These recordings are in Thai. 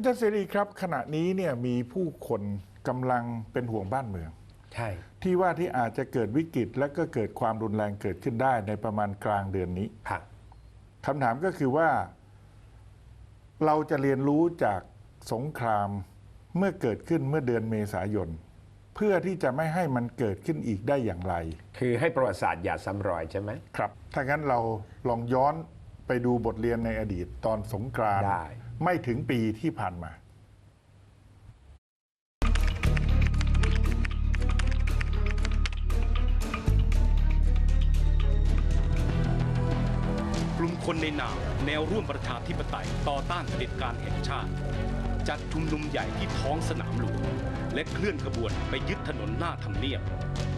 อาจารย์เสรีครับ ขณะนี้เนี่ยมีผู้คนกำลังเป็นห่วงบ้านเมือง ใช่ ที่ว่าที่อาจจะเกิดวิกฤตและก็เกิดความรุนแรงเกิดขึ้นได้ในประมาณกลางเดือนนี้ครับคำถามก็คือว่า เราจะเรียนรู้จากสงครามเมื่อเกิดขึ้นเมื่อเดือนเมษายน เพื่อที่จะไม่ให้มันเกิดขึ้นอีกได้อย่างไร คือให้ประวัติศาสตร์อย่าซ้ำรอยใช่ไหมครับ ถ้างั้นเราลองย้อนไปดูบทเรียนในอดีตตอนสงกรานต์ได้ ไม่ถึงปีที่ผ่านมากลุ่มคนในนามแนวร่วมประชาธิปไตยต่อต้านเผด็จการแห่งชาติ จัดชุมนุมใหญ่ที่ท้องสนามหลวงและเคลื่อนขบวนไปยึดถนนหน้าทำเนียบ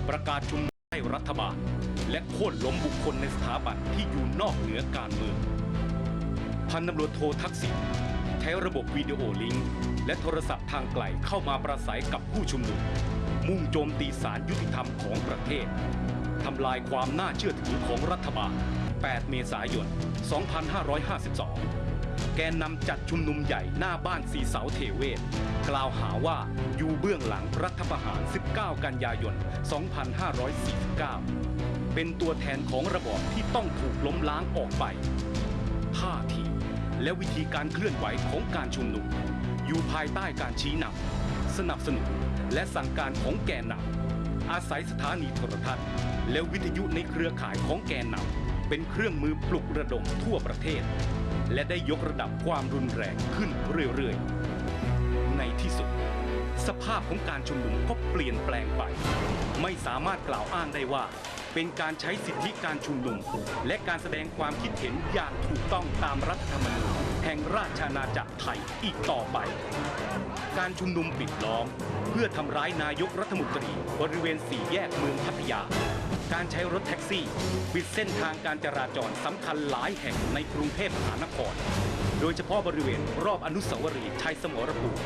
ประกาศชุมนุมให้รัฐบาล และโค่นล้มบุคคลในสถาบันที่อยู่นอกเหนือการเมือง พันตำรวจโททักษิณใช้ระบบวิดีโอลิงก์และโทรศัพท์ทางไกลเข้ามาประสัยกับผู้ชุมนุม มุ่งโจมตีสารยุติธรรมของประเทศทำลายความน่าเชื่อถือของรัฐบาล 8 เมษายน 2552 แกนนำจัดชุมนุมใหญ่หน้าบ้านสีเสาเทเวศ กล่าวหาว่าอยู่เบื้องหลังรัฐประหาร 19 กันยายน 2549 เป็นตัวแทนของระบอบที่ต้องถูกล้มล้างออกไปท่าที และวิธีการเคลื่อนไหวของการชุมนุม อยู่ภายใต้การชี้นำสนับสนุนและสั่งการของแกนนำอาศัยสถานีโทรทัศน์ และวิทยุในเครือข่ายของแกนนำเป็นเครื่องมือปลุกระดมทั่วประเทศ และได้ยกระดับความรุนแรงขึ้นเรื่อยๆ ในที่สุด สภาพของการชุมนุมก็เปลี่ยนแปลงไป ไม่สามารถกล่าวอ้างได้ว่า เป็นการใช้สิทธิการชุมนุม และการแสดงความคิดเห็นอย่างถูกต้องตามรัฐธรรมนูญแห่งราชอาณาจักรไทยอีกต่อไป การชุมนุมปิดล้อม เพื่อทำร้ายนายกรัฐมนตรีบริเวณสี่แยกเมืองพัทยา การใช้รถแท็กซี่ปิดเส้นทางการจราจรสำคัญหลายแห่งในกรุงเทพมหานคร โดยเฉพาะบริเวณรอบอนุสาวรีย์ชัยสมรภูมิ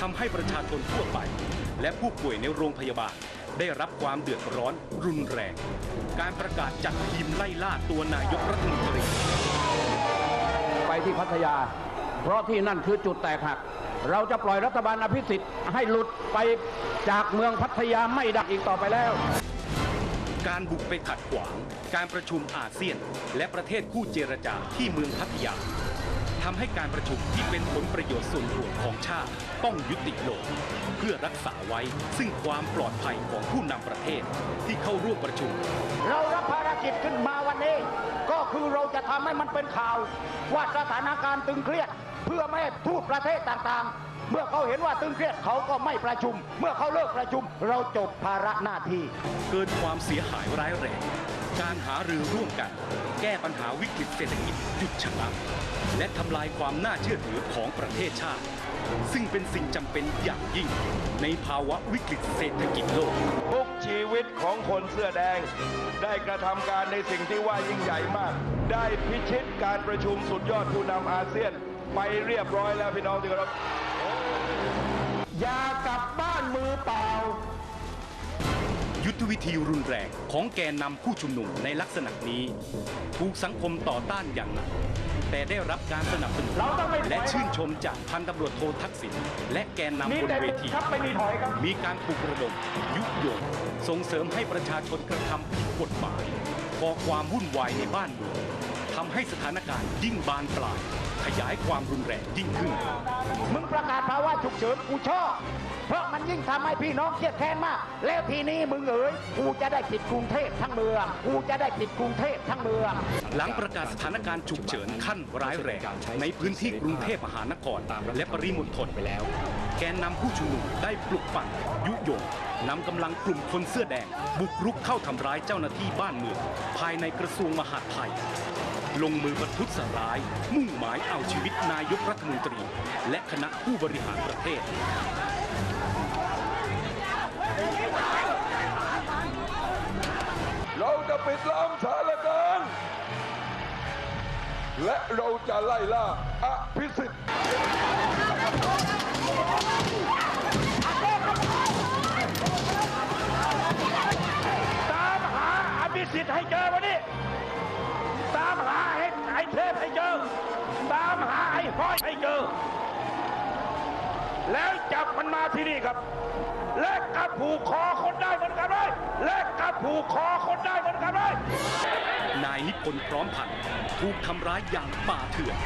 ทำให้ประชาชนทั่วไป และผู้ป่วยในโรงพยาบาล ได้รับความเดือดร้อนรุนแรง การประกาศจัดทีมไล่ล่าตัวนายกรัฐมนตรี ไปที่พัทยา เพราะที่นั่นคือจุดแตกหัก เราจะปล่อยรัฐบาลอภิสิทธิ์ให้หลุดไปจากเมืองพัทยาไม่ได้อีกต่อไปแล้ว การบุกไปขัดขวาง การประชุมอาเซียน และประเทศคู่เจรจาที่เมืองพัทยา ทำให้การประชุมที่เป็นผลประโยชน์ส่วนรวมของชาติต้องยุติลง เพื่อรักษาไว้ซึ่งความปลอดภัยของผู้นำประเทศที่เข้าร่วมประชุม เรารับภารกิจขึ้นมาวันนี้ ก็คือเราจะทำให้มันเป็นข่าว ว่าสถานการณ์ตึงเครียด เพื่อไม่ให้ทูตประเทศต่างๆเมื่อเขาเห็นว่าตึงเครียดเขาก็ไม่ประชุม เมื่อเขาเลิกประชุม เราจบภาระหน้าที่ เกิดความเสียหายร้ายแรง การหารือร่วมกัน แก้ปัญหาวิกฤตเศรษฐกิจหยุดชะงักและทำลายความน่าเชื่อถือของประเทศชาติ ซึ่งเป็นสิ่งจำเป็นอย่างยิ่ง ในภาวะวิกฤตเศรษฐกิจโลก ทุกชีวิตของคนเสื้อแดง ได้กระทำการในสิ่งที่ว่ายิ่งใหญ่มาก ได้พิชิตการประชุมสุดยอดผู้นำอาเซียน ไปเรียบร้อยแล้วพี่น้องที่เคารพอย่ากลับบ้านมือเปล่า ยุทธวิธีรุนแรงของแกนนำผู้ชุมนุมในลักษณะนี้ ถูกสังคมต่อต้านอย่างหนักแต่ได้รับการสนับสนุนเราต้องไม่ถอยและชื่นชมจากพันตำรวจโททักษิณและแกนนำมีบนแต่เวทีครับไม่มีถอยครับมีการปลุกระดมยุยงส่งเสริมให้ประชาชนกระทำผิดกฎหมายก่อความวุ่นวายในบ้านเมือง ทำให้สถานการณ์ยิ่งบานปลาย ขยายความรุนแรงยิ่งขึ้น มึงประกาศภาวะฉุกเฉินกูชอบ เพราะมันยิ่งทำให้พี่น้องเครียดแค้นมาก แล้วทีนี้มึงเอ๋ยกูจะได้ปิดกรุงเทพทั้งเมืองกูจะได้ปิดกรุงเทพทั้งเมือง หลังประกาศสถานการณ์ฉุกเฉินขั้นร้ายแรง ในพื้นที่กรุงเทพมหานครและปริมณฑลไปแล้ว แกนนำผู้ชุมนุมได้ปลุกปั่นยุยงนำกำลังกลุ่มคนเสื้อแดง บุกรุกเข้าทำร้ายเจ้าหน้าที่บ้านเมืองภายในกระทรวงมหาดไทย ลงมือประทุษร้าย มุ่งหมายเอาชีวิตนายกรัฐมนตรี และคณะผู้บริหารประเทศ เราจะปิดล้อมสถานการณ์และเราจะไล่ล่าอภิสิทธิ์ตามหาอภิสิทธิ์ให้เจอวันนี้ เทพให้เจอ ตามหาไอ้ห้อยให้เจอ แล้วจับมันมาที่นี่ครับ และกระผูกคอคนได้เหมือนกันเลยและกระผูกคอคนได้เหมือนกันเลยนายนิพนธ์พร้อมพันธ์ถูกทำร้ายอย่างป่าเถื่อน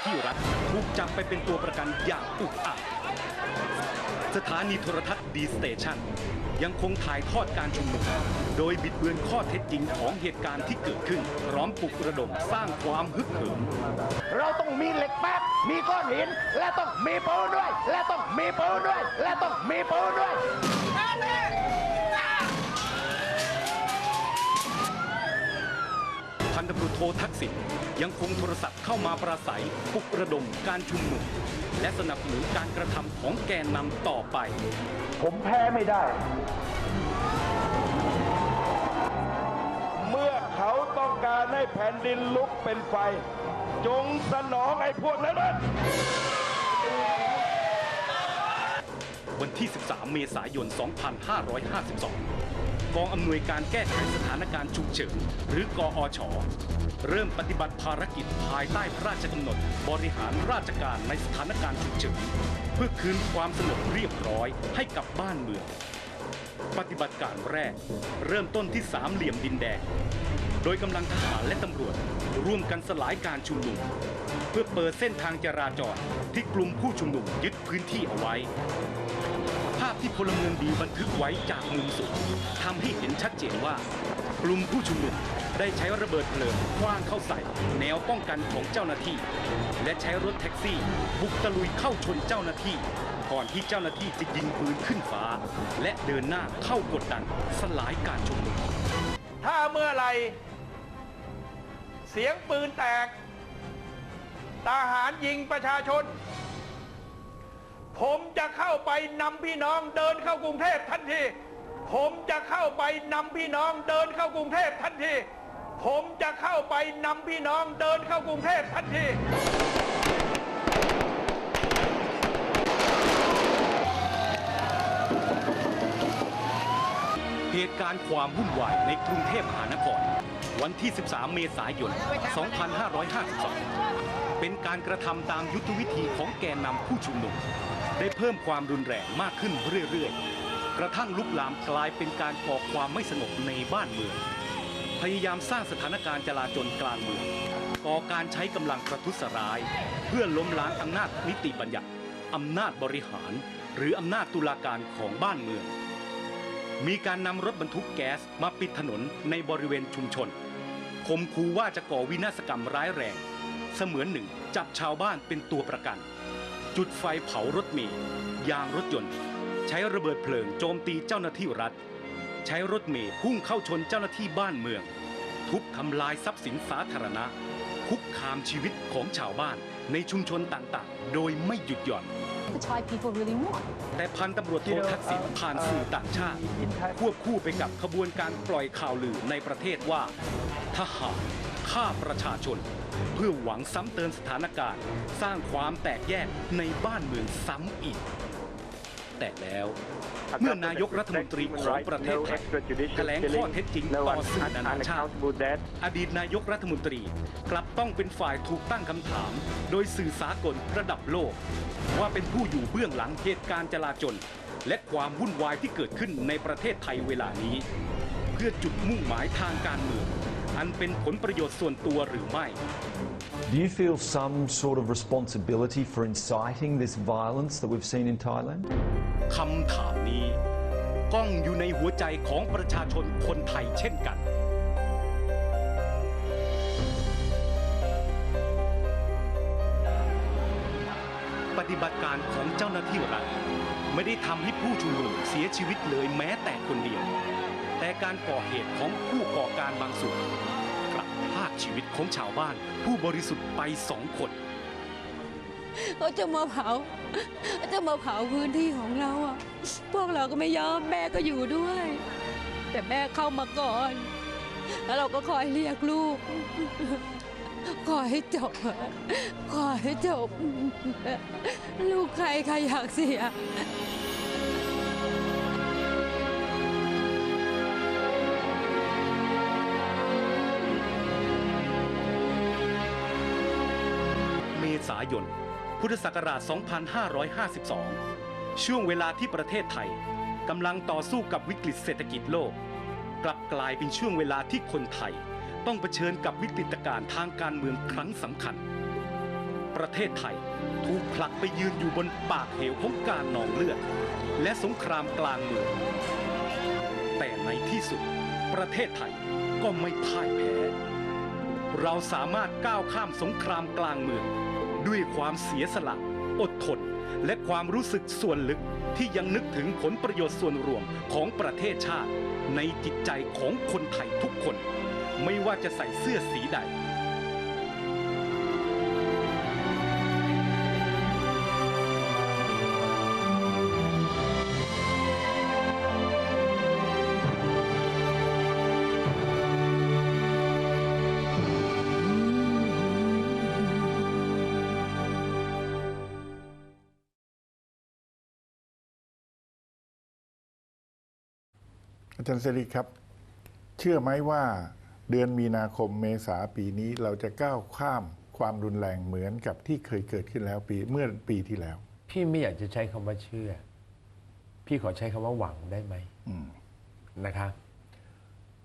าที่รัฐถูกจับไปเป็นตัวประกันอย่างอุกอาจสถานีโทรทัศน์ดีสเตชันยังคงถ่ายทอดการชุมนุม โดยบิดเบือนข้อเท็จจริงของเหตุการณ์ที่เกิดขึ้น พร้อมปลุกระดมสร้างความฮึกเหิม เราต้องมีเหล็กแป๊บ มีก้อนหิน และต้องมีปืนด้วย และต้องมีปืนด้วย และต้องมีปืนด้วย พัน ตำรวจโททักษิณยังคงโทรศัพท์เข้ามาปราศัยปลุกระดมการชุมนุม และสนับสนุนการกระทำของแกนนำต่อไป ผมแพ้ไม่ได้ เมื่อเขาต้องการให้แผ่นดินลุกเป็นไฟ จงสนองไอ้พวกนั้นมันวันที่ 13 เมษายน 2552 กองอำนวยการแก้ไขสถานการณ์ฉุกเฉินหรือกออชเริ่มปฏิบัติภารกิจภายใต้พระราชกำหนด บริหารราชการในสถานการณ์ฉุกเฉินเพื่อคืนความสงบเรียบร้อยให้กับบ้านเมือง ปฏิบัติการแรก เริ่มต้นที่สามเหลี่ยมดินแดง โดยกำลังทหารและตำรวจร่วมกันสลายการชุมนุม เพื่อเปิดเส้นทางจราจรที่กลุ่มผู้ชุมนุมยึดพื้นที่เอาไว้ ภาพที่พลเมืองดีบันทึกไว้จากมุมสูงทำให้เห็นชัดเจนว่า กลุ่มผู้ชุมนุมได้ใช้ระเบิดเพลิงคว้างเข้าใส่ แนวป้องกันของเจ้าหน้าที่ และใช้รถแท็กซี่ บุกตะลุยเข้าชนเจ้าหน้าที่ ก่อนที่เจ้าหน้าที่จะยิงปืนขึ้นฟ้า และเดินหน้าเข้ากดดันสลายการชุมนุมถ้าเมื่อไหรเสียงปืนแตก ทหารยิงประชาชน ผมจะเข้าไปนำพี่น้องเดินเข้ากรุงเทพทันที ผมจะเข้าไปนำพี่น้องเดินเข้ากรุงเทพทันที ผมจะเข้าไปนำพี่น้องเดินเข้ากรุงเทพทันทีเหตุการณ์ความวุ่นวายในกรุงเทพมหานคร วันที่ 13 เมษายน 2552 เป็นการกระทำตามยุทธวิธีของแกนนำผู้ชุมนุม ได้เพิ่มความรุนแรงมากขึ้นเรื่อยๆ กระทั่งลุกลามกลายเป็นการก่อความไม่สงบในบ้านเมือง พยายามสร้างสถานการณ์จลาจลกลางเมืองก่อการใช้กำลังประทุษร้าย เพื่อล้มล้างอำนาจนิติบัญญัติอำนาจบริหาร หรืออำนาจตุลาการของบ้านเมือง มีการนำรถบรรทุกแก๊สมาปิดถนนในบริเวณชุมชนข่มขู่ว่าจะก่อวินาศกรรมร้ายแรง เสมือนหนึ่ง จับชาวบ้านเป็นตัวประกัน จุดไฟเผารถเมล์ยางรถยนต์ ใช้ระเบิดเพลิงโจมตีเจ้าหน้าที่รัฐ ใช้รถเมล์พุ่งเข้าชนเจ้าหน้าที่บ้านเมือง ทุบทำลายทรัพย์สินสาธารณะ คุกคามชีวิตของชาวบ้านในชุมชนต่างๆ โดยไม่หยุดหย่อน the Thai people really want. แต่พันตำรวจโททักษิณผ่านสื่อต่างชาติ ควบคู่ไปกับขบวนการปล่อยข่าวลือในประเทศว่า ทหาร ฆ่าประชาชน เพื่อหวังซ้ำเติมสถานการณ์ สร้างความแตกแยกในบ้านเมืองซ้ำอีก แต่แล้วเมื่อนายกรัฐมนตรีของประเทศไทยแถลงข้อเท็จจริงต่อสื่อนานาชาติ อดีตนายกรัฐมนตรีกลับต้องเป็นฝ่ายถูกตั้งคำถาม โดยสื่อสากลระดับโลก ว่าเป็นผู้อยู่เบื้องหลังเหตุการณ์จลาจลและความวุ่นวายที่เกิดขึ้นในประเทศไทยเวลานี้ เพื่อจุดมุ่งหมายทางการเมือง อันเป็นผลประโยชน์ส่วนตัวหรือไม่ Do you feel some sort of responsibility for inciting this violence that we've seen in Thailand? คำถามนี้ก้องอยู่ในหัวใจของประชาชนคนไทยเช่นกัน ปฏิบัติการของเจ้าหน้าที่รัฐไม่ได้ทำให้ผู้ชุมนุมเสียชีวิตเลยแม้แต่คนเดียว แต่การก่อเหตุของผู้ก่อการบางส่วนกลับพราก ชีวิตของชาวบ้าน ผู้บริสุทธิ์ไปสองคน เขาจะมาเผาจะมาเผาพื้นที่ของเราอะ พวกเราก็ไม่ยอมแม่ก็อยู่ด้วย แต่แม่เข้ามาก่อน แล้วเราก็คอยเรียกลูก ขอให้จบ ขอให้จบ ลูกใครใครอยากเสียายน พุทธศักราช 2552 ช่วงเวลาที่ประเทศไทยกำลังต่อสู้กับวิกฤตเศรษฐกิจโลก กลับกลายเป็นช่วงเวลาที่คนไทย ต้องเผชิญกับวิกฤตการณ์ทางการเมืองครั้งสำคัญ ประเทศไทยถูกผลักไปยืนอยู่บนปากเหวของการนองเลือด และสงครามกลางเมือง แต่ในที่สุด ประเทศไทยก็ไม่พ่ายแพ้เราสามารถก้าวข้ามสงครามกลางเมือง ด้วยความเสียสละ อดทน และความรู้สึกส่วนลึกที่ยังนึกถึงผลประโยชน์ส่วนรวมของประเทศชาติ ในจิตใจของคนไทยทุกคน ไม่ว่าจะใส่เสื้อสีใด อาจารย์เสรีครับ เชื่อไหมว่าเดือนมีนาคมเมษาปีนี้เราจะก้าวข้ามความรุนแรงเหมือนกับที่เคยเกิดขึ้นแล้วปีเมื่อปีที่แล้ว พี่ไม่อยากจะใช้คำว่าเชื่อ พี่ขอใช้คำว่าหวังได้ไหมอืมนะคะ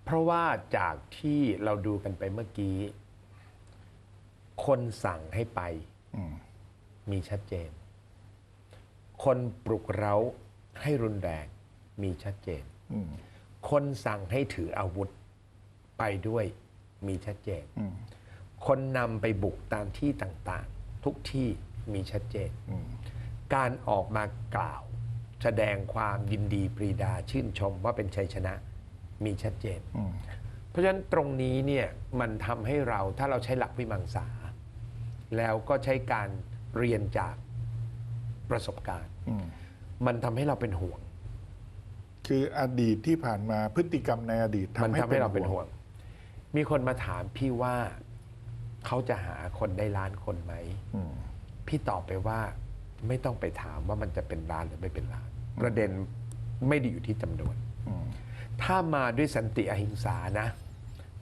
เพราะว่าจากที่เราดูกันไปเมื่อกี้ คนสั่งให้ไปอืมมีชัดเจน คนปลุกเร้าให้รุนแรงมีชัดเจนอืม คนสั่งให้ถืออาวุธไปด้วยมีชัดเจนอืมคนนำไปบุกตามที่ต่างๆ ทุกที่มีชัดเจนอืมการออกมากล่าว แสดงความยินดีปรีดาชื่นชมว่าเป็นชัยชนะมีชัดเจนอืมเพราะฉะนั้นตรงนี้เนี่ยมันทำให้เราถ้าเราใช้หลักวิมังสา แล้วก็ใช้การเรียนจากประสบการณ์อืมมันทำให้เราเป็นห่วง คืออดีตที่ผ่านมาพฤติกรรมในอดีตมันทำให้ทำให้เราเป็นห่วงมีคนมาถามพี่ว่าเขาจะหาคนได้ล้านคนไหม อืม พี่ตอบไปว่าไม่ต้องไปถามว่ามันจะเป็นล้านหรือไม่เป็นล้าน ประเด็นไม่ได้อยู่ที่จำนวน อืม ถ้ามาด้วยสันติอหิงสานะ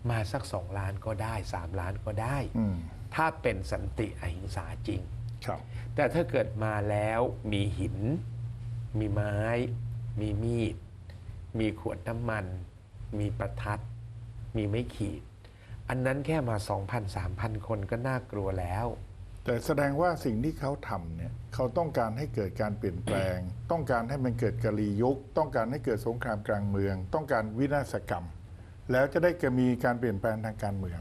มาสักสองล้านก็ได้สามล้านก็ได้ อืมถ้าเป็นสันติอหิงสาจริง ครับ แต่ถ้าเกิดมาแล้วมีหิน มีไม้ มีมีด มีขวดน้ำมัน มีประทัด มีไม้ขีด อันนั้นแค่มา 2,000 3,000 คนก็น่ากลัวแล้ว แต่แสดงว่าสิ่งที่เขาทำเนี่ยเขาต้องการให้เกิดการเปลี่ยนแปลง ต้องการให้มันเกิดกลียุค ต้องการให้เกิดสงครามกลางเมือง ต้องการวินาศกรรม แล้วจะได้มีการเปลี่ยนแปลงทางการเมือง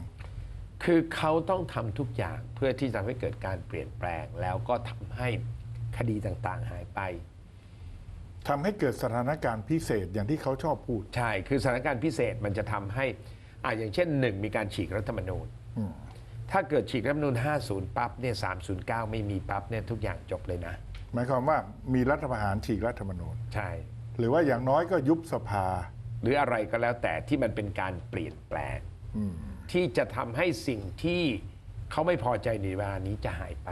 คือเขาต้องทำทุกอย่างเพื่อที่จะทำให้เกิดการเปลี่ยนแปลง แล้วก็ทำให้คดีต่างๆ หายไป ทำให้เกิดสถานการณ์พิเศษอย่างที่เขาชอบพูด ใช่ คือสถานการณ์พิเศษมันจะทำให้อะอย่างเช่นหนึ่งมีการฉีกรัฐธรรมนูญอืมถ้าเกิดฉีกรัฐธรรมนูญ 50 ปั๊บเนี่ย309 ไม่มีปั๊บเนี่ยทุกอย่างจบเลยนะ หมายความว่ามีรัฐประหารฉีกรัฐธรรมนูญ ใช่ หรือว่าอย่างน้อยก็ยุบสภา หรืออะไรก็แล้วแต่ที่มันเป็นการเปลี่ยนแปลงอืมที่จะทำให้สิ่งที่เขาไม่พอใจในเวลานี้จะหายไป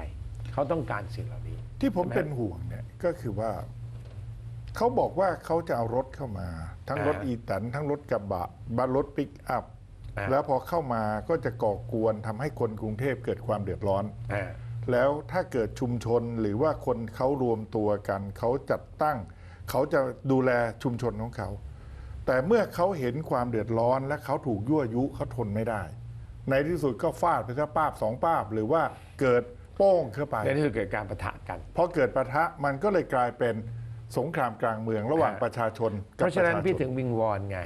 เขาต้องการสิ่งเหล่านี้ ที่ผมใช่ไหมเป็นห่วงเนี่ยก็คือว่า เขาบอกว่าเขาจะเอารถเข้ามา ทั้งรถอ่าอีแตัน ทั้งรถกระบะบัสรถปิกอัพอ่าแล้วพอเข้ามาก็จะก่อกวนทำให้คนกรุงเทพเกิดความเดือดร้อนอ่าแล้วถ้าเกิดชุมชนหรือว่าคนเขารวมตัวกัน เขาจัดตั้ง เขาจะดูแลชุมชนของเขา แต่เมื่อเขาเห็นความเดือดร้อน และเขาถูกยั่วยุเขาทนไม่ได้ ในที่สุดก็ฟาดไปซะป้าบสองป้าบหรือว่าเกิดโป้งเข้าไปนั่นคือเกิดการประทะกันพอเกิดปะทะมันก็เลยกลายเป็น สงครามกลางเมืองระหว่างฮะประชาชนเพกับราะฉะนั้นปชพี่ถึงวิงวอนไง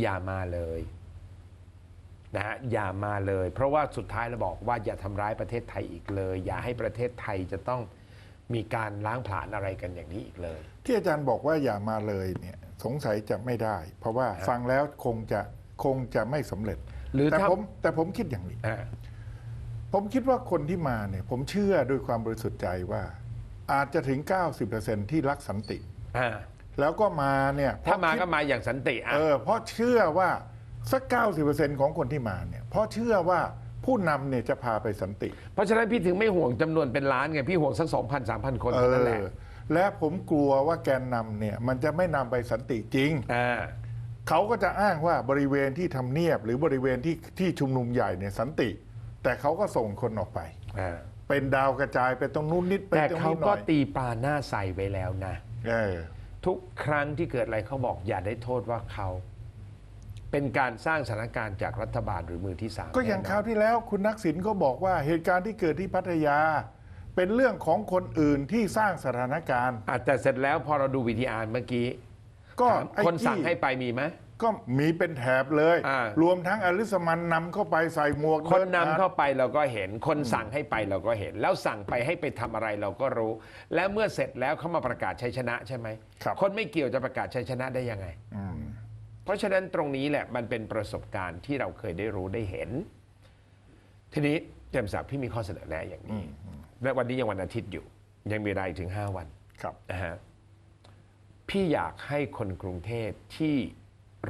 อย่ามาเลยนะฮะอย่ามาเลย เพราะว่าสุดท้ายเราบอกว่าอย่าทำร้ายประเทศไทยอีกเลย อย่าให้ประเทศไทยจะต้องมีการล้างผลาญอะไรกันอย่างนี้อีกเลย ที่อาจารย์บอกว่าอย่ามาเลยเนี่ยสงสัยจะไม่ได้ เพราะว่าฟังแล้วคงจะคงจะไม่สำเร็จหรือแต่ถ้า ผมแต่ผมคิดอย่างนี้ อ่าผมคิดว่าคนที่มาเนี่ยผมเชื่อด้วยความบริสุทธิ์ใจว่า อาจจะถึง 90%ที่รักสันติ อ่าแล้วก็มาเนี่ยถ้ามาเพระคิดก็มาอย่างสันติอะเออเพราะเชื่อว่าสัก 90%ของคนที่มาเนี่ยเพราะเชื่อว่าผู้นำเนี่ยจะพาไปสันติ เพราะฉะนั้นพี่ถึงไม่ห่วงจำนวนเป็นล้านไงพี่ห่วงสักสองพันสามพันคนเอเท่านั้นแหละอ และผมกลัวว่าแกนนำเนี่ยมันจะไม่นำไปสันติจริง อ่าเขาก็จะอ้างว่าบริเวณที่ทำเนียบ หรือบริเวณที่ที่ชุมนุมใหญ่เนี่ยสันติ แต่เขาก็ส่งคนออกไป อ่า เป็นดาวกระจายไปตรงนู้นนิดไปแต่ตรงเขานี้หก็น่อยตีปลาหน้าใสไว้แล้วนะ เออ ทุกครั้งที่เกิดอะไรเขาบอกอย่าได้โทษว่าเขา เป็นการสร้างสถานการณ์จากรัฐบาลหรือมือที่สามก็อย่างแน่นนคราวที่แล้วคุณนักสินก็บอกว่าเหตุการณ์ที่เกิดที่พัทยา เป็นเรื่องของคนอื่นที่สร้างสถานการณ์อะแต่เสร็จแล้วพอเราดูวิทีอาร์เมื่อกี้ก็ถามไอ้คนสั่งที่ให้ไปมีไหม ก็มีเป็นแถบเลย อ่า รวมทั้งอลิสมันนำเข้าไปใส่หมวกคนดินำผ่เข้าไปเราก็เห็น คนสั่งให้ไปเราก็เห็น แล้วสั่งไปให้ไปทำอะไรเราก็รู้ และเมื่อเสร็จแล้วเขามาประกาศชัยชนะใช่ไหมครับคนไม่เกี่ยวจะประกาศชัยชนะได้ยังไง อืม เพราะฉะนั้นตรงนี้แหละมันเป็นประสบการณ์ที่เราเคยได้รู้ได้เห็น ทีนี้เจมส์ศักดิ์พี่มีข้อเสนอแนะอย่างนี้ และวันนี้ยังวันอาทิตย์อยู่ ยังมีเวลาอีกถึง 5 วันครับ นะฮะพี่อยากให้คนกรุงเทพที่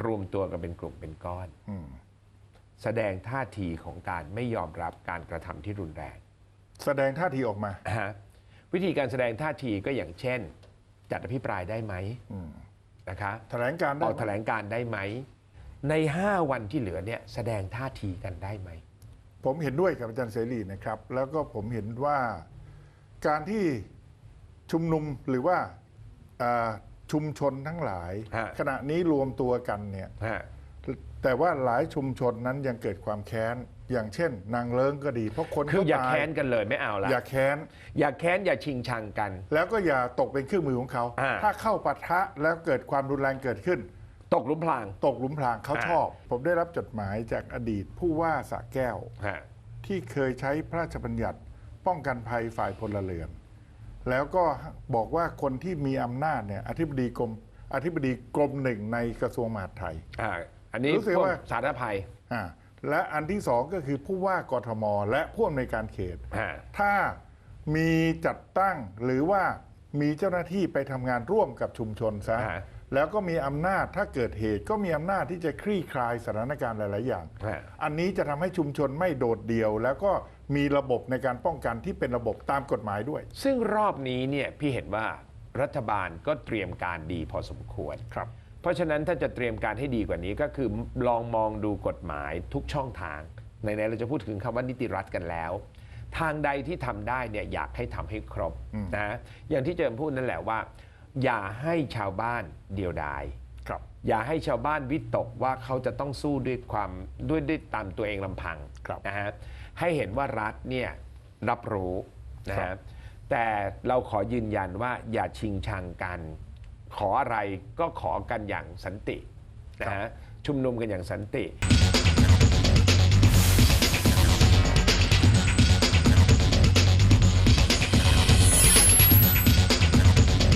รวมตัวกันเป็นกลุ่มเป็นก้อนอืมแสดงท่าทีของการไม่ยอมรับการกระทำที่รุนแรง แสดงท่าทีออกมานะฮะวิธีการแสดงท่าทีก็อย่างเช่น จัดอภิปรายได้ไหมอืมนะคะแถลงการณ์ได้ออกไหมแถลงการณ์ได้ไหม ใน 5 วันที่เหลือเนี่ยแสดงท่าทีกันได้ไหม ผมเห็นด้วยกับอาจารย์เสรีนะครับ แล้วก็ผมเห็นว่าการที่ชุมนุมหรือว่าอ่า ชุมชนทั้งหลาย ฮะ ขณะนี้รวมตัวกันเนี่ย ฮะ แต่ว่าหลายชุมชนนั้นยังเกิดความแค้น อย่างเช่น นางเลิงก็ดี เพราะคนคืออย่าตแค้นกันเลยไม่เอาละอย่าแค้น อย่าแค้นอย่าชิงชังกัน แล้วก็อย่าตกเป็นเครื่องมือของเขา อ่า ถ้าเข้าปะทะแล้วเกิดความรุนแรงเกิดขึ้น ตกหลุมพราง ตกหลุมพรางเขาอ่า ชอบ ผมได้รับจดหมายจากอดีตผู้ว่าสระแก้ว ฮะ ที่เคยใช้พระราชบัญญัติ ป้องกันภัยฝ่ายพลเรือน แล้วก็บอกว่าคนที่มีอำนาจเนี่ยอธิบดีกรมอธิบดีกรมหนึ่งในกระทรวงมหาดไทย อ่าอันนี้รู้สึกพวกว่า สาธารณภัยอ่าและอันที่สองก็คือผู้ว่ากทม และผู้อำนวยการเขตฮะถ้ามีจัดตั้งหรือว่ามีเจ้าหน้าที่ไปทำงานร่วมกับชุมชนซะฮะแล้วก็มีอำนาจถ้าเกิดเหตุก็มีอำนาจที่จะคลี่คลายสถานการณ์หลาย ๆ อย่างฮะอันนี้จะทำให้ชุมชนไม่โดดเดี่ยว แล้วก็ มีระบบในการป้องกันที่เป็นระบบตามกฎหมายด้วย ซึ่งรอบนี้เนี่ยพี่เห็นว่ารัฐบาลก็เตรียมการดีพอสมควร ครับ เพราะฉะนั้นถ้าจะเตรียมการให้ดีกว่านี้ก็คือลองมองดูกฎหมายทุกช่องทางในในเราจะพูดถึงคำว่านิติรัฐกันแล้ว ทางใดที่ทำได้เนี่ยอยากให้ทำให้ครบอืม นะอย่างที่เจิมพูดนั่นแหละว่า อย่าให้ชาวบ้านเดียวดาย ครับ อย่าให้ชาวบ้านวิตกว่าเขาจะต้องสู้ด้วยความด้วยด้วยตามตัวเองลำพังครับ นะฮะ ให้เห็นว่ารัฐเนี่ยรับรู้นะครัฮะบแต่เราขอยืนยันว่าอย่าชิงชังกัน ขออะไรก็ขอกันอย่างสันตินะฮะชุมนุมกันอย่างสันติ